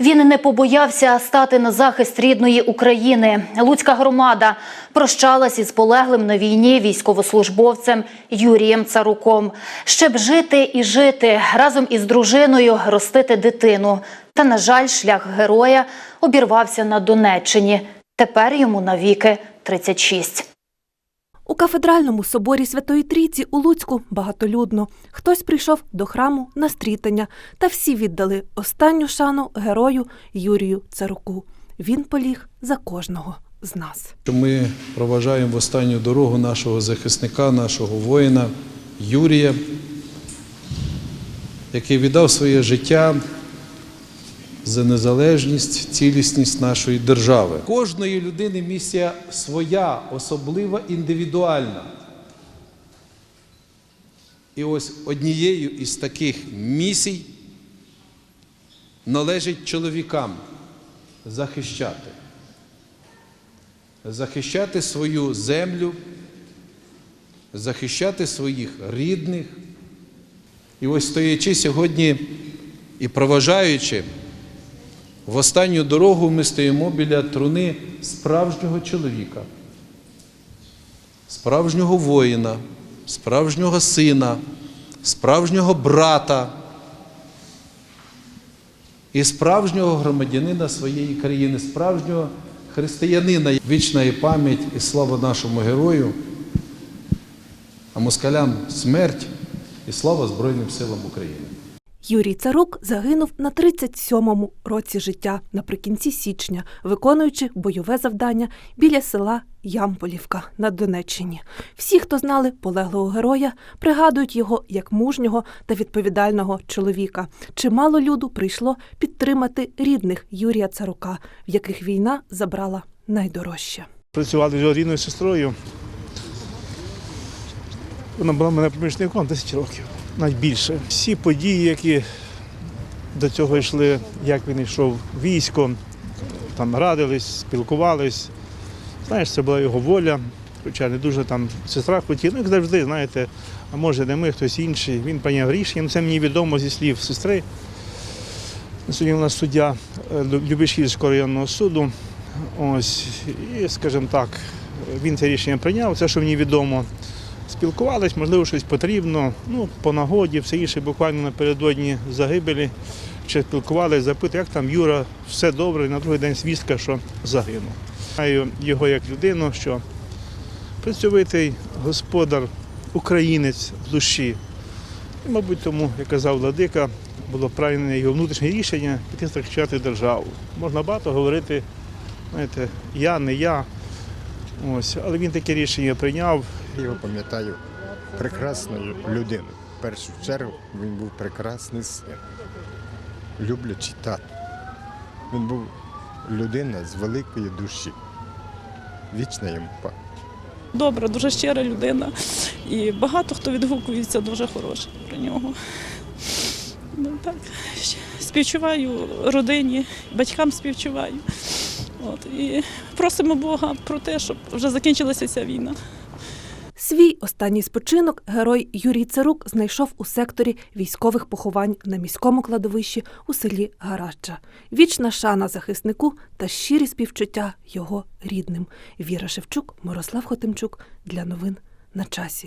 Він не побоявся стати на захист рідної України. Луцька громада прощалась із полеглим на війні військовослужбовцем Юрієм Царуком. Ще б жити і жити разом із дружиною ростити дитину. Та, на жаль, шлях героя обірвався на Донеччині. Тепер йому навіки 36. Кафедральному соборі Святої Трійці у Луцьку багатолюдно. Хтось прийшов до храму на стрітання, та всі віддали останню шану герою Юрію Царуку. Він поліг за кожного з нас. Ми проважаємо в останню дорогу нашого захисника, нашого воїна Юрія, який віддав своє життя за незалежність, цілісність нашої держави. Кожної людини місія своя, особлива, індивідуальна. І ось однією із таких місій належить чоловікам захищати захищати свою землю, захищати своїх рідних. І ось стоячи сьогодні і проважаючи в останню дорогу, ми стоїмо біля труни справжнього чоловіка, справжнього воїна, справжнього сина, справжнього брата і справжнього громадянина своєї країни, справжнього християнина. Вічна пам'ять і слава нашому герою, а москалям смерть і слава Збройним силам України. Юрій Царук загинув на 37-му році життя наприкінці січня, виконуючи бойове завдання біля села Ямполівка на Донеччині. Всі, хто знали полеглого героя, пригадують його як мужнього та відповідального чоловіка. Чимало люду прийшло підтримати рідних Юрія Царука, в яких війна забрала найдорожче. Працювали його рідною сестрою. Вона була мене помічником 10 років, навіть більше. Всі події, які до цього йшли, як він йшов військо, там радились, спілкувались. Знаєш, це була його воля, хоча не дуже там сестра хотіла, ну, як завжди, знаєте, а може не ми, хтось інший. Він прийняв рішення, це мені відомо зі слів сестри. Сьогодні у нас суддя е, Любишівського районного суду. Ось, і, скажімо так, він це рішення прийняв, це, що мені відомо. Спілкувались, можливо, щось потрібно, ну, по нагоді, все інше, буквально напередодні загибелі. Чи спілкувалися, запитали, як там Юра, все добре, і на другий день свістка, що загинув. Знаю його як людину, що працьовитий господар, українець в душі. І, мабуть, тому, як казав Владика, було правильне його внутрішнє рішення піти захищати державу. Можна багато говорити, знаєте, я, не я. Ось, але він таке рішення прийняв. Його пам'ятаю прекрасною людиною. В першу чергу він був прекрасний син, люблячий тато. Він був людина з великої душі. Вічна йому пам'ять. добра, дуже щира людина. І багато хто відгукується дуже хороше про нього. Ну, так. Співчуваю родині, батькам співчуваю. От, і просимо Бога про те, щоб вже закінчилася ця війна. Свій останній спочинок герой Юрій Царук знайшов у секторі військових поховань на міському кладовищі у селі Гарача. Вічна шана захиснику та щирі співчуття його рідним. Віра Шевчук, Мирослав Хотимчук для новин на часі.